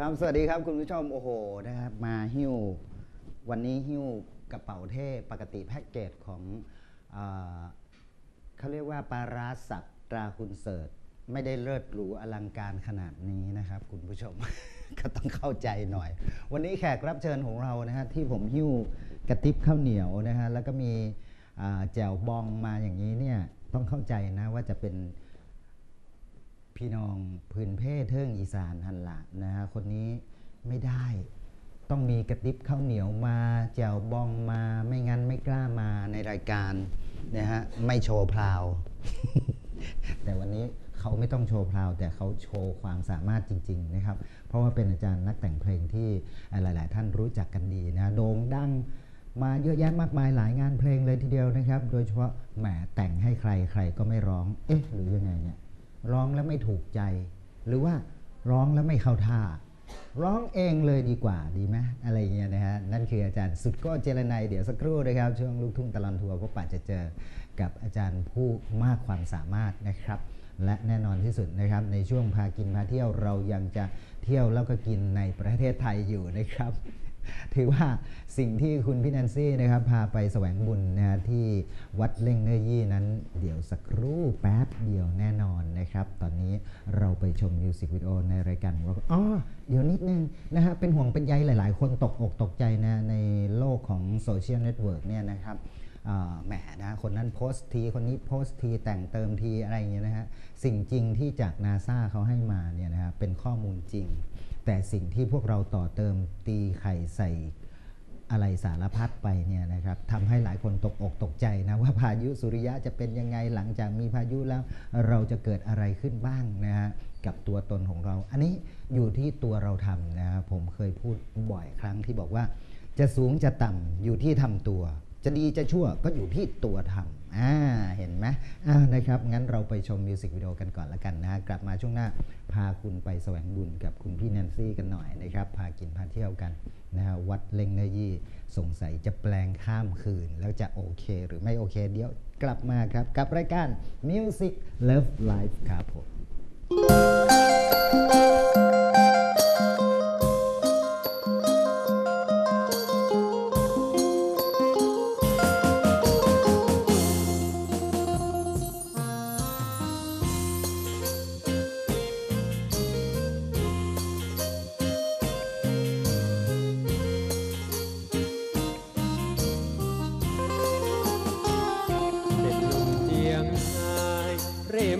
ครับ สวัสดีครับคุณผู้ชม โอ้โห นะครับ มาหิ้ว วันนี้หิ้วกระเป๋าเท่ปกติแพ็กเกจของเออเขาเรียกว่าปลาราสับตราคุณเสิร์ตไม่ได้เลิศหรูอลังการขนาดนี้นะครับ คุณผู้ชม ก็ต้องเข้าใจหน่อย วันนี้แขกรับเชิญของเรานะฮะที่ผมหิ้วกระติบข้าวเหนียวนะฮะแล้วก็มีอ่าแจ่วบองมาอย่างนี้เนี่ยต้องเข้าใจนะว่าจะเป็น พี่น้องพื้นเพเทิงอีสานหันละนะฮะคนนี้ไม่ได้ต้องมีกระติบข้าวเหนียวมาแจวบองมาไม่งั้นไม่กล้ามาในรายการนะฮะไม่โชว์พราว แต่วันนี้เขาไม่ต้องโชว์พราว แต่เขาโชว์ความสามารถจริง ๆ นะครับ เพราะว่าเป็นอาจารย์นักแต่งเพลงที่หลาย ๆ ท่านรู้จักกันดีนะโด่งดังมาเยอะแยะมากมายหลายงานเพลงเลยทีเดียวนะครับ โดยเฉพาะแหมแต่งให้ใครใครก็ไม่ร้องเอ๊ะหรือยังไงเนี่ย ร้องแล้วไม่ถูกใจ หรือว่าร้องแล้วไม่เข้าท่า ร้องเองเลยดีกว่าดีไหมอะไรเงี้ยนะฮะนั่นคืออาจารย์สุดก็เจรนัยเดี๋ยวสักครู่นะครับ ช่วงลูกทุ่งตลอนทัวร์พบปะจะเจอกับอาจารย์ผู้มากความสามารถนะครับ และแน่นอนที่สุดนะครับ ในช่วงพากินพาเที่ยวเรายังจะเที่ยวแล้วก็กินในประเทศไทยอยู่นะครับ ถือว่าสิ่งที่คุณพี่แนนซี่นะครับพาไปแสวงบุญนะฮะที่วัดเล่งเนื้อยี่นั้น เดี๋ยวสักครู่แป๊บเดียวแน่นอนนะครับ ตอนนี้เราไปชมมิวสิกวิดีโอในรายการของเราอ๋อเดี๋ยวนิดนึงนะฮะเป็นห่วงเป็นใยหลาย ๆ คนตกอกตกใจนะในโลกของโซเชียลเน็ตเวิร์กเนี่ยนะครับแหมนะคนนั้นโพสต์ทีคนนี้โพสต์ทีแต่งเติมทีอะไรอย่างเงี้ยนะฮะสิ่งจริงที่จากนาซาเขาให้มาเนี่ยนะฮะเป็นข้อมูลจริง แต่สิ่งที่พวกเราต่อเติมตีไข่ใส่อะไรสารพัดไปเนี่ยนะครับทำให้หลายคนตกอกตกใจนะว่าพายุสุริยะจะเป็นยังไงหลังจากมีพายุแล้ว เราจะเกิดอะไรขึ้นบ้างนะฮะกับตัวตนของเรา อันนี้อยู่ที่ตัวเราทำนะครับผมเคยพูดบ่อยครั้งที่บอกว่า จะสูงจะต่ำอยู่ที่ทำตัว จะดีจะชั่วก็อยู่ที่ตัวทำอ่าเห็นไหมอ่านะครับ งั้นเราไปชมมิวสิกวิดีโอกันก่อนละกันนะฮะกลับมาช่วงหน้าพาคุณไปแสวงบุญกับคุณพี่แนนซี่กันหน่อยนะครับ พากินพาเที่ยวกันนะฮะวัดเล่งเนยี่สงสัยจะแปลงข้ามคืน แล้วจะโอเคหรือไม่โอเคเดี๋ยวกลับมาครับ กับรายการ Music Love Life ครับผม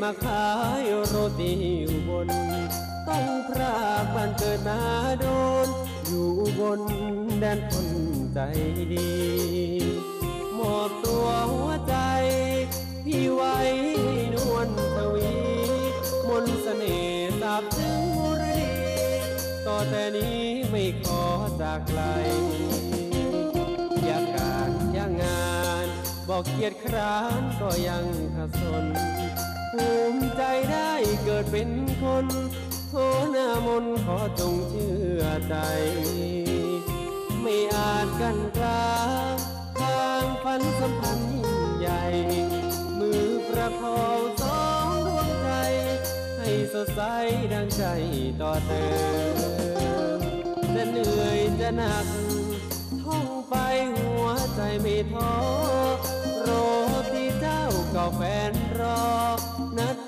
มาขายโรตีอยู่บน ต้องพรากบ้านเกิดมาโดน อยู่บนแดนคนใจดีมอบตัวหัวใจ พี่ไว้นวลทวี มนต์เสน่ห์สาบถึงมุรดีต่อแต่นี้ไม่ขอจากไกลอยากการอยากงาน บอกเกียรติคร้านก็ยัง ดเกิดเป็นคนโทหน้ามนขอจงเชื่อใจ ไม่อาจกันกลาทางฝันสัมพันธ์ยิ่งใหญ่ มือประคองสองดวงใจ ให้สดใสดังใจต่อเติมจะเหนื่อยจะหนัก ท่องไปหัวใจไม่ท้อโรตีเจ้าเก่าแฟนรอ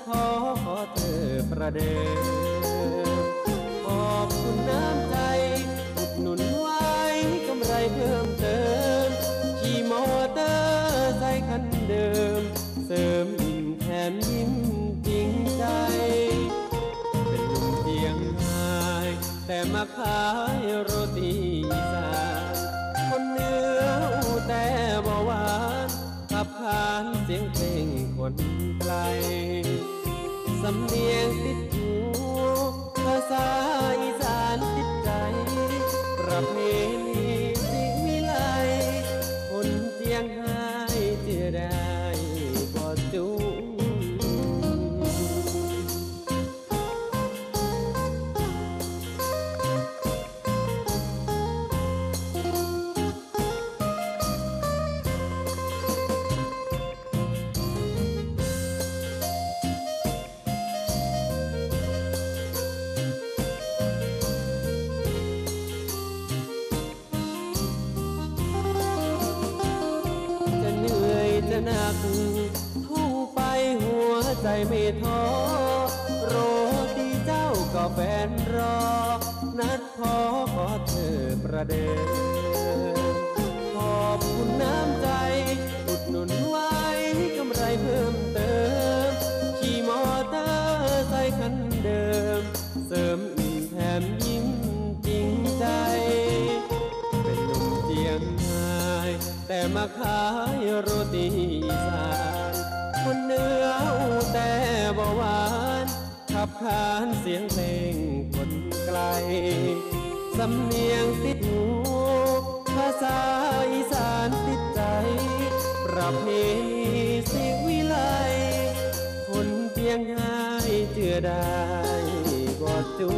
นัดพอขอเธอประเดิมขอบคุณน้ำใจ ภ ไม่ท้อโรตีเจ้าก็แฟนรอ นัดพอขอเธอประเดิมขอบคุณน้ำใจ อุดหนุนไว้กำไรเพิ่มเติม ขี่มอเตอร์ไซค์คันเดิม เสริมอิ่มแถมยิ้มจริงใจ เป็นหนุ่มเจียงไฮ้แต่มาขายโรตีสา คนเหนื้อแต่บหวานขับขานเสียงเพลงคนไกล สำเนียงติดหูภาษาอีสานติดใจประเพณีสียงวิไลคนเพียงหายเจือได้บ่จุ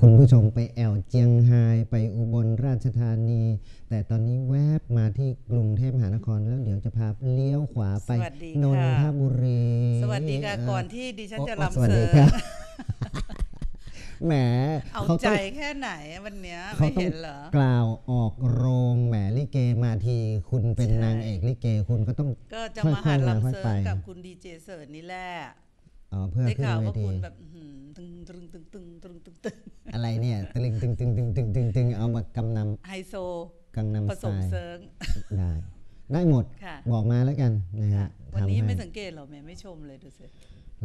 คุณผู้ชมไปแอวเจียงไฮ้ไปอุบลราชธานี แต่ตอนนี้แวบมาที่กรุงเทพมหานครแล้วเดี๋ยวจะพาเลี้ยวขวาไปสวัสดีนนค่ะทบุรี สวัสดีค่ะเก่อนที่ดิฉันจะโอ้ลำสวัสเสดีริครับมแหมเอาเขาใจต้องแค่ไหนวันเนี้ยเขาไม่ต้องเห็นเหรอกล่าวออกโรงแหมลิเกมาทีคุณเป็นใช่นางเอกลิเกคุณก็ต้องก็จะค่อยๆมาหัดมาลำค่อยเสริไปมกับคุณดีเจเสิร์ตนี่แหละ อ๋อเพื่อได้ขึ้นข่าวเวว่าทีคุณแบบอื้อหือตึงตึงตึงตึงตึงตึงตึงอะไรเนี่ยตึงตึงตึงตึงตึงตึงตึงเอามากำนไฮโซำกังนำผสสมไตล์เซิร์ง ได้ ได้หมดค่ะ บอกมาแล้วกันนะฮะวันทำนี้ให้ไม่สังเกตเหรอแม่ไม่ชมเลยดูสิ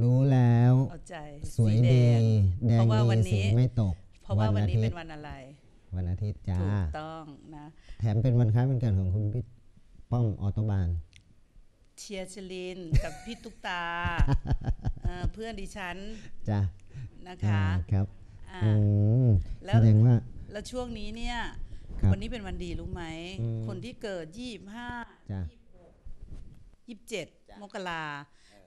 รู้แล้ว เอาใจสวยแดดีงแดเพงราะว่าดีวันสีนี้ ไม่ตกเพราะว่าวันนี้อาเป็ทิตนย์วันอะไร วันอาทิตย์จ้า ถูกต้องนะ แถมเป็นวันคล้ายวันเกิดของคุณพี่ป้อมออโตบาน เชียร์ชลินกับพี่ตุ๊กตา เอ่อเพื่อนดิฉันจ้านะคะครับอ่าอืมแล้วแสดงว่าแล้วช่วงนี้เนี่ยครับวันนี้เป็นวันดีรู้ไหมอืมคนที่เกิดยี่ห้าจ้ายี่เจ็ดมกรา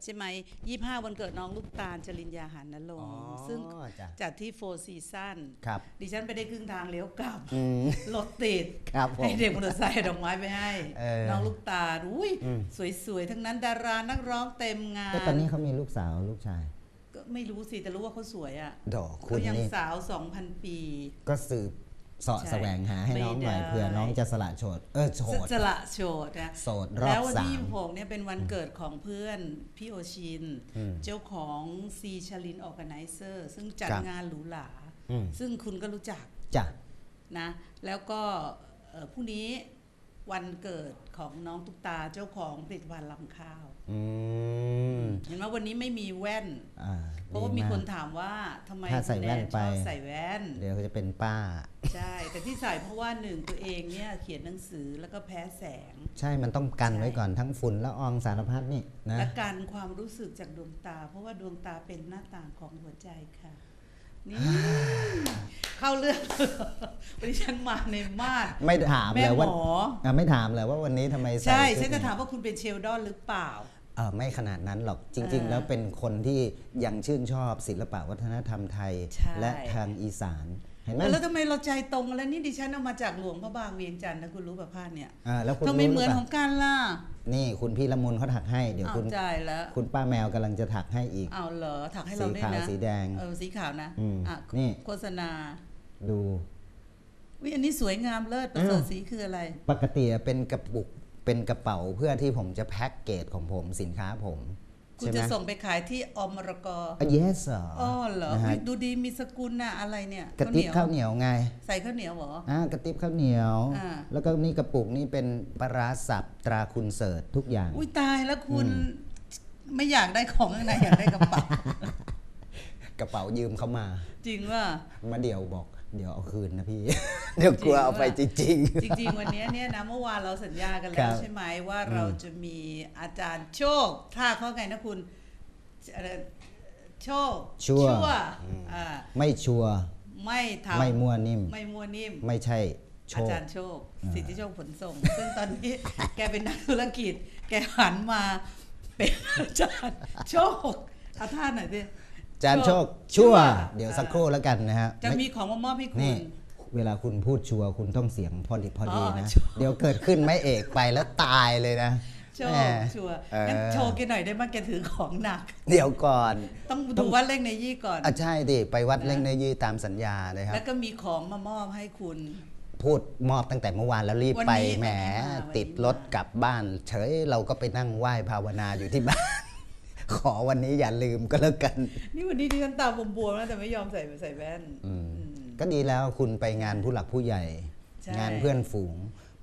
ใช่ไหมยี่ห้าวันเกิดน้องลูกตาลจริญญาหานลงค์ซึ่งจ้ะจัดที่โฟร์ซีซั่นครับ ดิฉันไปได้ครึ่งทางเลี้ยวกลับ อืม รถติด ครับผมให้เด็กมอเตอร์ไซค์เอาดอกไม้ไปให้ เออน้องลูกตาลอุ้ยอืม สวยๆ ทั้งนั้นดารานักร้องเต็มงานแต่ตอนนี้เขามีลูกสาวลูกชาย ก็ไม่รู้สิ แต่รู้ว่าเขาสวยอะดอกคุเขาณยังนี่ สาว 2,000 ปี ก็สืบเสาะใช่แสวงหาให้น้องหน่อยไม่ได้เผื่อน้องจะสละโฉดเออโฉดสละโฉดนะโสดรอแล้บววันสาที่ม26เนี่ยเป็นวันเกิดของเพื่อนพี่โอชินอืมเจ้าของซีชลินออแกไนเซอร์ซึ่งจัดครับงานหรูหราอืมซึ่งคุณก็รู้จักจ้ะนะ แล้วก็เอ่อพรุ่งนี้วันเกิดของน้องตุ๊กตาเจ้าของผลิตภัณฑ์ลำข้าวอืม เห็นไหมวันนี้ไม่มีแว่นอ่าเพราะว่าดีมีกคนถามว่าทำไมถ้าใส่คุณแว่นชอบไปใส่แว่น เดี๋ยวเขาจะเป็นป้า ใช่ แต่ที่ใส่เพราะว่าหนึ่งตัวเองเนี่ยเขียนหนังสือแล้วก็แพ้แสง ใช่มันต้องกันใช่ไว้ก่อนทั้งฝุ่นละอองสารพัดนี่นะและการความรู้สึกจากดวงตา เพราะว่าดวงตาเป็นหน้าต่างของหัวใจค่ะนี่เข้าเรื่องวันนี้ฉันมาในมาดไม่ถามแม่เลยหมว่าออะไม่ถามเลยว่าวันนี้ทำไมใส่ใช่ชุดฉันจะนี้ถามว่าคุณเป็นเชลดอนหรือเปล่าเออ ไม่ขนาดนั้นหรอกจริงอ่าๆแล้วเป็นคนที่ยังชื่นชอบศิลปะวัฒนธรรมไทยใช่และทางอีสานเห็นไหมแล้วทำไมเราใจตรงกันแล้วนี่ดิฉันเอามาจากหลวงพระบางเวียงจันทร์นะคุณรู้ป่ะพาดเนี่ยอ่าแล้วคุณทำไมรู้เหมือนรืขปองกันล่ะ นี่คุณพี่ละมุนเขาถักให้ เดี๋ยวเอาคุณใจแล้วคุณป้าแมวกำลังจะถักให้อีกเอาเหรอถักให้เราสีด้วยขาวนะสีแดงเออสีขาวนะอืมอะนี่โฆษณาดูวิอันนี้สวยงามเลิศประเสริฐอ้าวสีคืออะไร ปกติเป็นกระปุก เป็นกระเป๋าเพื่อที่ผมจะแพ็กเกจของผมสินค้าผม คุณใช่ไหมจะส่งไปขายที่อมรกอะ yes เหรออ๋อเหรอนะฮะอุ๊ยดูดีมีสกุลน่ะอะไรเนี่ยกระติบข้าวเหนียวไงใส่ข้าวเหนียวเหรอ อ่ากระติบข้าวเหนียว อ่า แล้วก็นี่กระปุกนี่เป็นปลาร้าสับตราคุณเสิร์ตทุกอย่าง อุ้ยตายแล้วคุณไม่อยากได้ของข้างในอยากได้กระเป๋า กระเป๋ายืมเขามา จริงว่ามาเดี๋ยวบอก เดี๋ยวเอาคืนนะพี่ เดี๋ยวกลัวเอาไปจริงจริงๆวันนี้เนี่ยนะเมื่อวานเราสัญญากันคแล้รัวบใช่ไหมว่าเราจะมีอาจารย์โชคท่าเขาไงนะคุณอะไรโชคชั่วอ่าๆไม่ชัวร์ไม่ทำไม่มั่วนิ่ม ไม่มัวนิ่ม ไม่ใช่โชอาคจารย์โชค สิทธิโชคผลส่ง ซึ่งตอนนี้แกเป็นนักธุรกิจ แกหันมาเป็นอาจารย์โชคเอาท่าหน่อยดิ จานโชคชั่วชั่ว เดี๋ยวสักครู่แล้วกันนะฮะจะไม่มีของมามอบให้คุนี่ณเวลาคุณพูดชัวร์คุณต้องเสียงพอดีพอดีอ๋อนะชัวร์เดี๋ยวเกิดขึ้นไม่เอกไปแล้วตายเลยนะโชว์แหมชัวร์เอองั้นโชว์แกหน่อยได้ไหมแกถือของหนัก เดี๋ยวก่อน ต้องดูว่าเล่งในยี่ก่อนอะใช่ดิไปวัดเล่งเนยยือตามสัญญาเลยครับ แล้วก็มีของมามอบให้คุณ พูดมอบตั้งแต่เมื่อวานแล้วรีบวันไปนี้แหมวันนี้มาวันนี้ติดรถกลับบ้าน เฉยเราก็ไปนั่งไหว้ภาวนาอยู่ที่บ้าน ขอวันนี้อย่าลืมก็แล้วกัน นี่วันนี้ดิฉันตาบวมๆแล้วแต่ไม่ยอมใส่ใส่แว่นอืมอืมก็ดีแล้วคุณไปงานผู้หลักผู้ใหญ่ใช่งานเพื่อนฝูง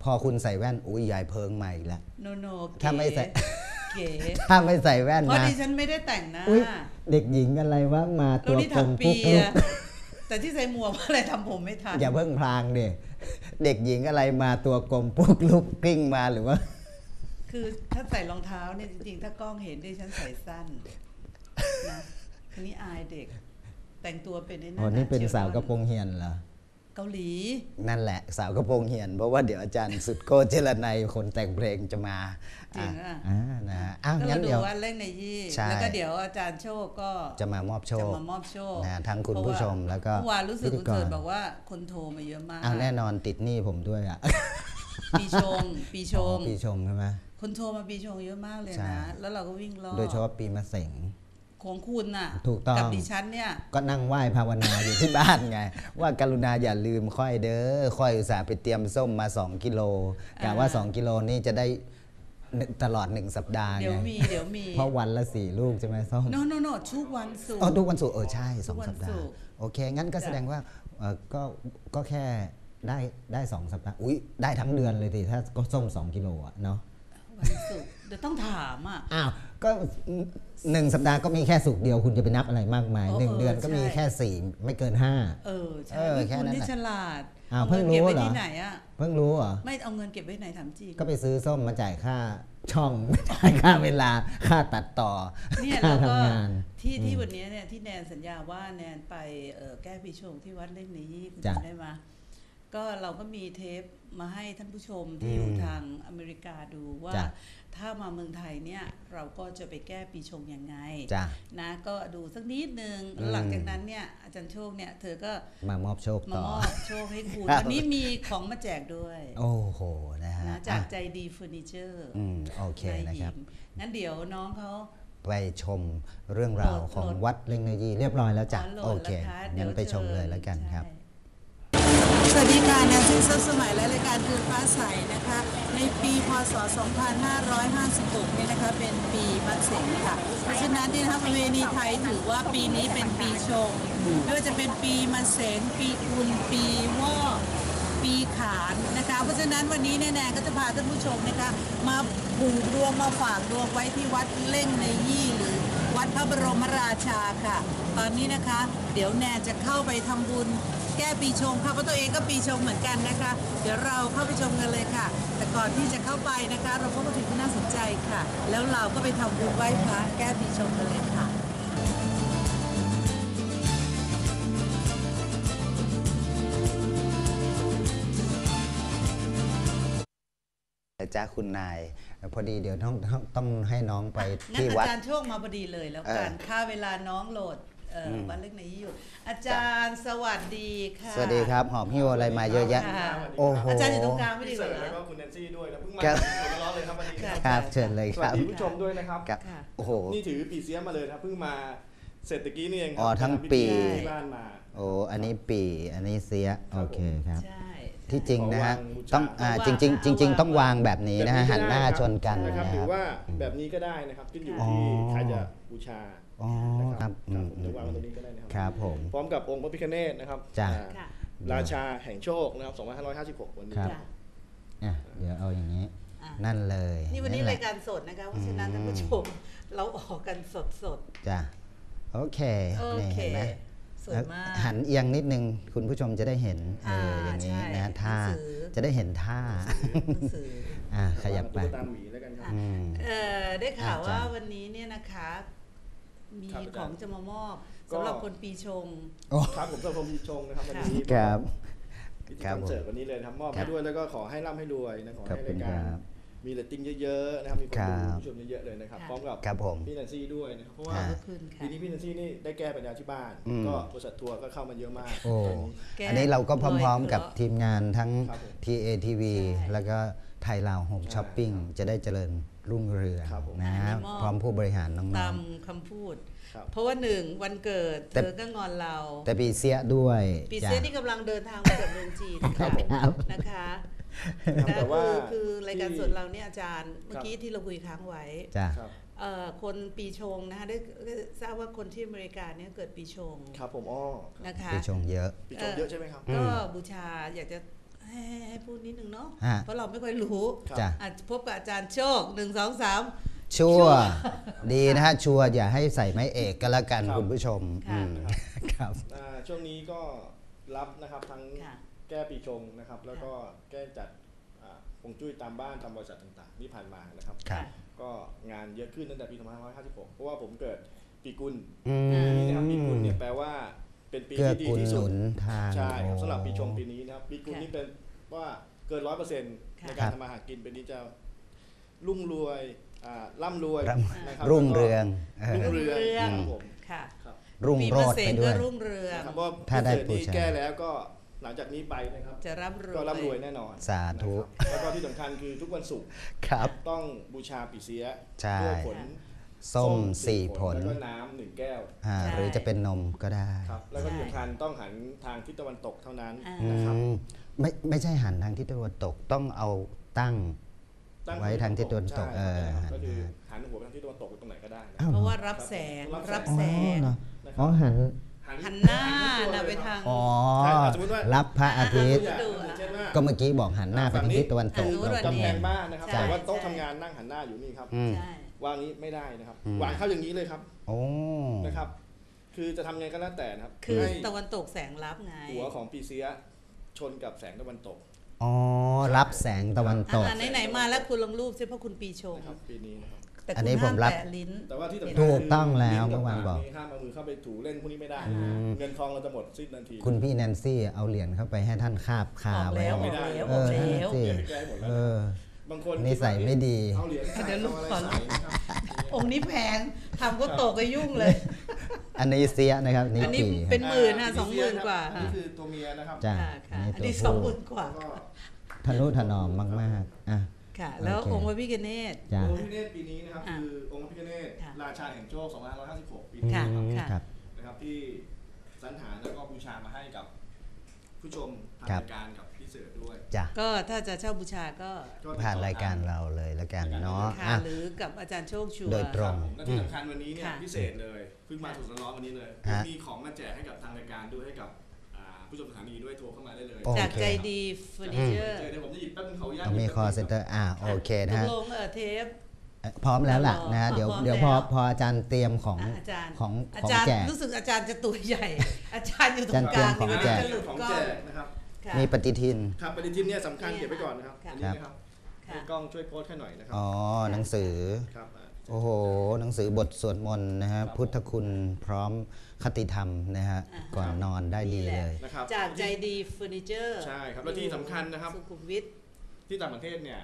พอคุณใส่แว่นอุ้ยยายเพิงใหม่ละโนโนถ้าไม่ใส่เก๋ถ้าไม่ใส่แว่นเพราะนะดิฉันไม่ได้แต่งหน้าอุ๊ยเด็กหญิงอะไรว่ามาแล้ตัววนี่กลมทำปีปุ๊กลุกอะแต่ที่ใส่หมวกเพราะอะไรทำผมไม่ทันอย่าเพิ่งพลางเด็เด็กหญิงอะไรมาตัวกลมปุ๊กลุกกลิ้งมาหรือว่า คือถ้าใส่รองเท้าเนี่ยจริงๆ ถ้ากล้องเห็นดิฉันใส่สั้นนะทีนี้อายเด็ก แต่งตัวเป็นไอ้อ๋อนั่นนี่เป็นชียวสาวกระโปรงเฮียนเหรอเกาหลี นั่นแหละ สาวกระโปรงเฮียน เพราะว่าเดี๋ยวอาจารย์สุดโก้เจรนัยคนแต่งเพลงจะมาจริงอะอ่านะอ้าวก็งั้เรานดูเดี๋ยวว่าเล่นในยี่ใช่แล้วก็เดี๋ยวอาจารย์โชคก็จะมามอบโชจะคมามอบโชคนะทั้งคุณเพราะผู้ว่าชมแล้วก็เมื่อวานรู้สึกพิธีคุณกเกิรดบอกว่าคนโทรมาเยอะมากอ้าวแน่นอนติดหนี้ผมด้วยอะปีชงปีชงอ๋อปีชงใช่ไหม คนโทรมาปีชงเยอะมากเลยใช่ นะ แล้วเราก็วิ่งรอบโดยเฉพาะปีมะเสง ของคุณน่ะถูกต้อง กับดิฉันเนี่ยก็นั่งไหว้ภาวนาอยู่ที่บ้านไง ว่าการุณาอย่าลืมค่อยเด้อค่อยอุตส่าห์ไปเตรียมส้มมา 2 กิโลกะว่าอ่า2กิโลนี่จะได้หนึ่งตลอด 1 สัปดาห์เดี๋ยวไงมีเดี๋ยวมี เพราะวันละ4ลูกใช่ไหมส้มโนโนโนทุกวันศุกร์ อ๋อทุกวันศุกร์เออใช่ทุกวั2นสัปดาศุห์กร์ โอเค งั้นก็จ้ะแสดงว่าเออก็ก็แค่ได้ได้2สัปดาห์อุ้ยได้ทั้งเดือนเลยทีถ้าก็ส้ม 2 กิโลอะเนาะ วันศุกร์เดี๋ยวต้องถามอะ อ้าวก็หนึ่งสัปดาห์ก็มีแค่สุกร์เดียวคุณจะไปนับอะไรมากมายเออหนึ่งเดือนก็มีใช่แค่สี่ไม่เกินห้าเออใช่เออนี่แค่คุณนั้นนี่น่ะฉลาดอ้าวเพิ่งงินเก็บรู้ไว้เหรอที่ไหนอะเพิ่งรู้เหรอไม่เอาเงินเก็บไว้ไหนถามจริงก็ไปซื้อส้มมาจ่ายค่าช่องจ่ายค่าเวลาค่าตัดต่อเนี่ยค่าแล้วก็ทำงานที่ที่วันนี้เนี่ยที่แนนสัญญาว่าแนนไปเอ่อแก้ปีชงที่วัดเล่งในยี่คุณจ้ะจำได้ไหมก็เราก็มีเทป มาให้ท่านผู้ชมที่อยู่อืมทางอเมริกาดูว่าจ้ะถ้ามาเมืองไทยเนี่ยเราก็จะไปแก้ปีชงยังไงจ้ะนะก็ดูสักนิดนึงอืมหลังจากนั้นเนี่ยอาจารย์โชคเนี่ยเธอก็มามอบโชคมาต่อมอบโชคให้คุณครับวันนี้มีของมาแจกด้วย โอ้โหนะฮะนะจากอะใจดีเฟอร์นิเจอร์อืมโอเคนะครับงั้นเดี๋ยวน้องเขาไปชมเรื่องราวโหลดของโหลดวัดเล่งเนยีเรียบร้อยแล้วจ้ะขโหลดโอเคแล้วะงั้นไปชมเลยแล้วกันใช่ครับ สวัสดีค่ะแนนซี่สมัยและรายการคืนฟ้าใสนะคะ ในปีพศ 2556เนี่ยนะคะเป็นปีมะเสงค่ะ เพราะฉะนั้นเนี่ยนะคะประเพณีไทยถือว่าปีนี้เป็นปีชงไม่ว่าจะเป็นปีมะเสงปีกุลปีวอกปีขานนะคะ เพราะฉะนั้นวันนี้เนี่ยแนนก็จะพาท่านผู้ชมนะคะ มาผูกดวงมาฝากดวงไว้ที่วัดเล่งในยี่หรือวัดพระบรมราชาค่ะ ตอนนี้นะคะ เดี๋ยวแนนจะเข้าไปทำบุญ แก้ปีชงค่ะเพราะตัวเองก็ปีชงเหมือนกันนะคะ เดี๋ยวเราเข้าไปชมกันเลยค่ะ แต่ก่อนที่จะเข้าไปนะคะ เราพบกับสิ่งที่น่าสนใจค่ะ แล้วเราก็ไปทำบุญไหว้พระแก้ปีชงกันเลยค่ะจ้าคุณนาย พอดีเดี๋ยวต้องต้องต้องให้น้องไปงั้นที่อาวัดจารย์โชคมาพอดีเลยแล้วกันเออค่าเวลาน้องโหลด เอ่ออม วัดเล็กในยี่อยู่อาจารย์สวัสดีค่ะ สวัสดีครับ หอบหิ้วอะไรมาเยอะแยะ ค่ะ โอ้โห อาจารย์อยู่ตรงกลางไม่ดีพี่เลเสิยร์เหรอฟแล้วก็คุณแนนซี่ด้วยนะเพิ่งมาครับร้อนๆเลยครับวันนี้ค่ะครับเชิญเลยสควัรัสบดีผู้ชมด้วยนะครับ ครับ ค่ะ โอ้โห นี่ถือปีเสียมาเลยนะครับเพิ่งมาเสร็จตะกี้นี่เองครัอ๋อทั้งทำพิธีปี ที่บ้านมา โอ้ อันนี้ปี อันนี้เสียครับโอเคครับ ใช่ ที่จริงนะฮะขอวางบูชาต้องอ่าจริงๆจริง ๆ ต้องวางแบบนี้นะฮะแบบหันหน้าก็ได้ชนกันนะนะคครัรับบหรือว่าแบบนี้ก็ได้นะครับขึ้นอยู่อ๋อที่ใครจะบูชาอ๋อนะครับอืครับมผมจะวางไว้ตรงนี้ก็ได้นะคครัรับผม พร้อมกับองค์พระพิฆเนศนะครับจ้ะ อ่าค่ะ ราชาแห่งโชคนะครับ2556 วันนี้ ครับ จ้ะอะเดี๋ยวเอาอย่างนี้ อะนั่นเลยนี่วันนี้แหละรายการสดนะคะเพราะฉะนั้นท่านผู้ชมเราออกกันสดสด จ้ะโอเคๆโอนี่เคเห็นไหม สวยมากหันเอียงนิดนึง คุณผู้ชมจะได้เห็นเอออ่าอย่างนี้ใช่นะท่าหนังสือจะได้เห็นท่าหนังสืออะขยับไปวางตุ๊กตาหมีแล้วกันครับอืมเอ่อได้ข่าวอาจารย์ว่าวันนี้เนี่ยนะคะมีครับอาจารย์ของจะมามอบก็สำหรับคนปีชงโอ้ครับผมสำหรับผมมีชงนะครับวันนี้ครับพิธีครับคอนเสิร์ตวันนี้เลยนะครับมอบครัให้บด้วยแล้วก็ขอให้ร่ำให้รวยนะขอขอบให้คุราณยคการรับ มมีเรตติ้งเยอะๆนะครับมีคนครัดูบผู้ชมเยอะๆเลยนะครับค่ะพร้อมกับครับผม พี่แนนซี่ด้วยนะครับเพราะว่าอ่าขอบคุณค่ะ ปีนี้พี่แนนซี่นี่ได้แก้ปัญญาที่บ้าน อืม ก็บริษัททัวร์ก็เข้ามาเยอะมากโอ้ตอนนี้ แก้อันนี้เราก็พร้อม ๆ กับโดยเฉพาะทีมงานทั้ง ครับผม TATV ใช่แล้วก็ไทยลาวโฮมใช่ช้อปปิ้งจะได้เจริญรุ่งเรืองครับผม นะอันนี้มอบ พร้อมผู้บริหารน้ตาอง มคำพูด ครับ เพราะว่าหนึ่งวันเกิดแต่เธอก็งอนเรา ๆ แต่ปีเสียด้วยปีเซียจ้ะ นี่กำลังเดินทางมาจากเมืองจีนค่ะครับ นะคะครับนะ แต่ว่าคือคือรายการที่สดเราเนี่ยอาจารย์เมื่อกี้ที่เราคุยค้างไว้จ้ะครับเอ่อคนปีชงนะคะได้ได้ทราบว่าคนที่อเมริกาเนี่ยเกิดปีชงครับผมอ้อนะคะปีชงเยอะปีชงเยอะใช่ไหมครับก็บูชาอยากจะให้ให้พูดนิดนึงเนาะฮะเพราะเราไม่ค่อยรู้ครับจ้ะอะพบกับอาจารย์โชคหนึ่งสองสามชัวร์ดีนะฮะชัวร์อย่าให้ใส่ไม้เอกก็แล้วกันครับคุณผู้ชมค่ะอืมครับอ่าช่วงนี้ก็รับนะครับทั้งค่ะ แก้ปีชงนะครับ แล้วก็แก้จัดอ่าฮวงจุ้ยตามบ้านตามบริษัทต่างๆที่ผ่านมานะครับครับ ก็งานเยอะขึ้นตั้งแต่ปี2556 เพราะว่าผมเกิดปีกุลอืปีนี้นะครับปีกุลมเนี่ยแปลว่าเป็นปีเกื้อที่ดีกูลที่หสุนุดนทางใช่ครับโอ้สำหรับปีชงปีนี้นะครับ ปีกุลค่ะนี่เป็นว่าเกินร้อยเปอร์เซ็นต์ค่ะในการทำมาหากินปีนี้จะรุ่งรวยอ่าร่ำรวยร่นะครับรุ่งเรืองเออรุ่งเรืองรุ่งเรืองครับผมค่ะครับรุ่งปีโรมะจน์เสไปงด้ก็วยรุ่งเรืองนะครับเพราะถ้าได้เกินี้บูชาแก้แล้วก็ห ลังจากนี้ไปนะครับจะร่ำรวย ก็ร่ำรวยแน่นอนสาธุ นะครับแล้วก็ที่สำคัญคือทุกวันศุกร์ครับ ต้องบูชาปีเสียใช่ ด้วยผลส้มสี่ผลแล้วก็น้ำหนึ่งแก้วอ่าใช่ หรือจะเป็นนมก็ได้ครับแล้วก็ที่สำคัญต้องหันทางทิศตะวันตกเท่านั้นอ่า อืนะครับมไม่ไม่ใช่หันทางทิศตะวันตกต้องเอาตั้งตั้งไว้ทางทิศตะวันตกใช่เออ ครับก็คือหันหัวไปทางทิศตะวันตกตรงไหนก็ได้นะ อ้าวเพราะว่ารับแสงรับแสงรับอ๋อแสงเหรอนะคอ๋รัอบหัน หันหน้าหันะนไปตัวเลยครับทาง อ๋อใช่สมมุติว่า รับพระอาทิตย์ตัวอย่างดูนะอะเช่นว่า ก็เมื่อกี้บอกหันหน้าไปทางทิศตะวันตกฝั่งนู้นเราก็วันนี้กำแพงบ้านนะครับใช่ แต่ว่าโต๊ะใช่ทำงานนั่งหันหน้าอยู่นี่ครับ อืม ใช่ วางนี้ไม่ได้นะครับ อืม วางเข้าอย่างนี้เลยครับโอ้ นะครับ คือจะทำไงก็แล้วแต่นะครับคือให้ตะวันตกแสงรับไงหัวของปีเสียชนกับแสงตะวันตก อ๋อ รับแสงตะวันตก อ่าไหนๆมาแล้วคุณลงรูปสิเพราะคุณปีชง นะครับปีนี้นะครับ แต่อันคุนี้ณผห้ามมรับ แตะลิ้น แต่ว่าที่สำคัญถูกต้องคืแล้วลิ้เมื่อวานบอก ห้ามเอามือเข้าไปถูเล่นพวกนี้ไม่ได้ อืม เงินทองเราจะหมดสิ้นทันทีคุณพี่แนนซี่เอาเหรียญเข้าไปให้ท่านคาบคาออกไว้แล้วอไม่อกได้แล้ว เอออกอแล้วสิเก็บไปแก้หมดแล้วเออ บางคนนิสัยไม่ดี เอาเหรียญใส่เดี๋ยวลูกเอาอะไรขอใส่นะครับองค์นี้แพงทำก็ตกก็ยุ่งเลย อันนี้เสียนะครับนี่อันนี้ปีเป็น หมื่นะาสองหมื่นกว่า อันนี้คือตัวเมียนะครับ จ้ะค่ะค่ะอัอันนนี้นี้ตัวสองหผู้มื่นกว่า แล้วก็ ทะนุถนอมมากๆอะ ค่ะ แล้วโอเคองค์พระพิฆเนศจ้ะ องค์พระพิฆเนศปีนี้นะครับอะคือองค์พระพิฆเนศค่ะ ราชาแห่งโชค2556 ปีอืนี้ค่ะมค่ะ ครับ นะครับที่สรรหาแล้วก็บูชามาให้กับผู้ชมทางครับรายการกับพี่เสือด้วย จ้ะก็ถ้าจะเช่าบูชาก็ก็ผ่านรายการเราเลยแล้วกันเนาะค่ะอะ หรือกับอาจารย์โชคชัวโดยตรง และที่สำคัญวันนี้เนี่ยค่ะ พิเศษเลยเพิ่งมาสดร้อนๆวันนี้เลย ฮะ มีของมาแจกให้กับทางรายการด้วยให้กับอ่า ผู้ชมสถานีด้วยโทรเข้ามาได้เลยโอเค จากใจดีเฟอร์นิเจอร์เดี๋ยวผมจะหยิบแป๊บนึงเขาญาตต้องมีหยิบคอแป๊บนึงเซ็นเตอร์อะโอเคตนะกฮะลงเออเทป เอ่อพร้อมแล้วล่ะนะฮะพร้อมเดี๋ยวพร้อมเดี๋ยวพอแล้ว พออาจารย์เตรียมของอะอาจารย์ของอาของจารย์แจก รู้สึกอาจารย์จะตัวใหญ่ อาจารย์อยู่ตรงกลางอาจารย์เตรียมของแจกจะหลุดของกล้แจองกนะครับ ค่ะ มีปฏิทิน ครับปฏิทินเนี่ยสำคัญเก็บไว้ก่อนนะครับ ค่ะ อันนี้นะครับค่ะ ให้กล้องช่วยโพสต์ให้หน่อยนะครัอ๋อหนังสือ ครับอะ โอ้โห หนังสือบทสวดมนต์นะฮะพุทธคุณพร้อมคติธรรมนะฮะอ่าก่อนนอนได้ดีเลย นะครับจากใจดีเฟอร์นิเจอร์ใช่ครับและที่สำคัญนะครับ สุขุมวิทที่ต่างประเทศเนี่ย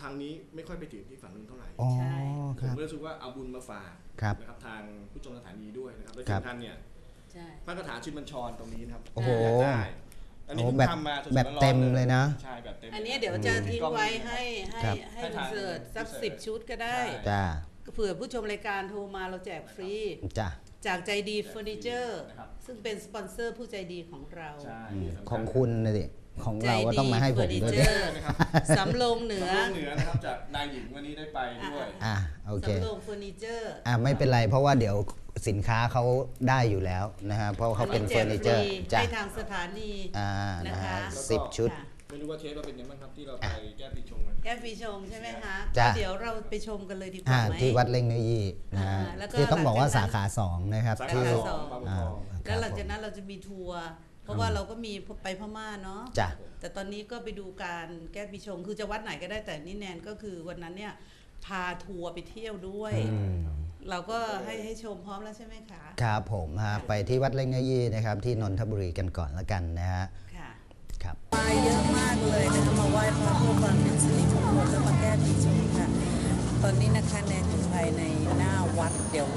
ทางนี้ไม่ค่อยไปถึงที่ฝั่งนู้นเท่าไหร่อ๋อใช่คผมรับก็รู้สึกว่าเอาบุญมาฝากครับนะครับทางผู้ชมสถานีด้วยนะครับและครัที่บสำคัญเนี่ยใช่ พระคาถาชินบัญชรตรงนี้นะครับโอ้โหอยากได้ อันนี้โอ้เพิ่งแบบทำมาสดๆแบบร้อนๆเต็มเลยนะ ใช่แบบเต็มอันนี้เดี๋ยวจะทิ้งไว้ให้ให้ครับ ให้ให้อิทานเสิร์ตสักอินเสิร์ตสิบชุดก็ได้ใช่จ้าเผื่อผู้ชมรายการโทรมาเราแจกฟรี จ้าจากใจดีเฟอร์นิเจอร์นะครับซึ่งเป็นสปอนเซอร์ผู้ใจดีของเรา ใช่อืมที่สำญ ของคุณนะดิ ของใจเราก็ดีต้องมาให้ผมเฟอร์นิด้วยเจดิอร์นะครับสำโรงเหนือสำโรงเหนือนะครับจากนายหญิงวันนี้ได้ไปด้วยอะโอเคสำโรงเฟอร์นิเจอร์อะไม่เป็นไรเพราะว่าเดี๋ยวสินค้าเขาได้อยู่แล้วนะฮะเพราะเขาเป็นเฟอร์นิเจอร์จ้าให้ทางสถานีอ่านะนะคะฮะแล้วก็สิบชุดค่ะไม่รู้ว่าเทปเราเป็นยังไงบ้างครับที่เราไปแก้ปีชงกันแก้ปีชมใช่ไหมคะจ้ะเดี๋ยวเราไปชมกันเลยดีกอ่าว่าไหมที่วัดเล่งเนื้อยี่นะฮะอ่าแล้วก็ที่ต้องบอกว่าหลัสางจากนั้นขาสองนะครับสาที่ขาสสอองงบางบัวอ่าทองแล้วหลังจากนั้นเราจะมีทัวร์ เพราะว่าเราก็มีไปพม่าเนาะจ้ะแต่ตอนนี้ก็ไปดูการแก้ปีชง คือจะวัดไหนก็ได้แต่นี่แนนก็คือวันนั้นเนี่ยพาทัวร์ไปเที่ยวด้วยอืมเราก็ให้ให้ชมพร้อมแล้วใช่ไหมคะ ครับผมฮะไปที่วัดเล่งเนื้อยี่นะครับ ที่นนทบุรีกันก่อนละกันนะฮะค่ะครับไปเยอะมากเลยนะคะมาไหว้พระเพื่อความเป็นสิริมงคลและมาแก้ตอนนี้นะคะแนนอยู่ภายในหน้าวัดเดี๋ยว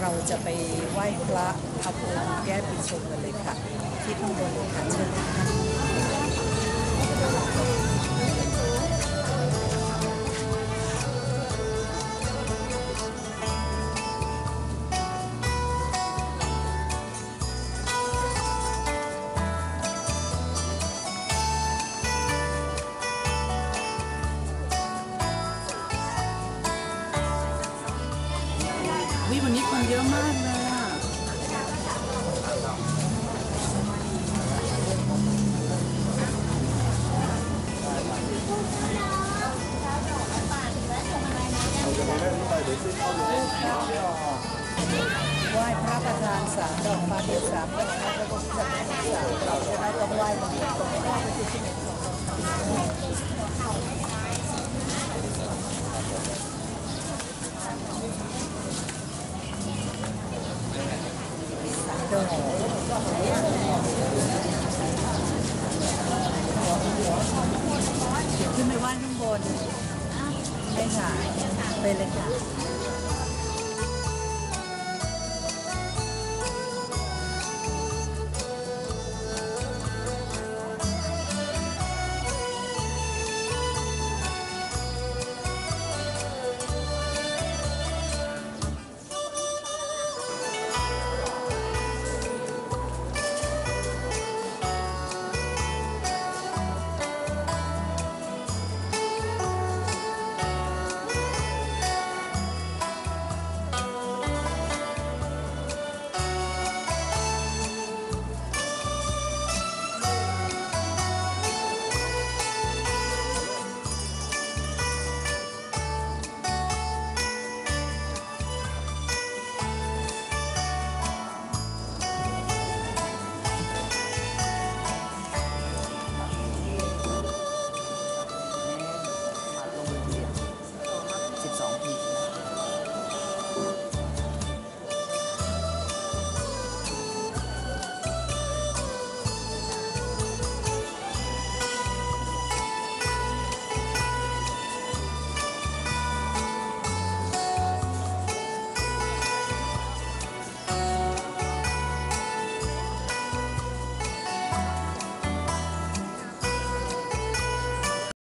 เราจะไปไหว้พระทำบุญแก้ปีชงกันเลยค่ะ ที่ข้างบนเ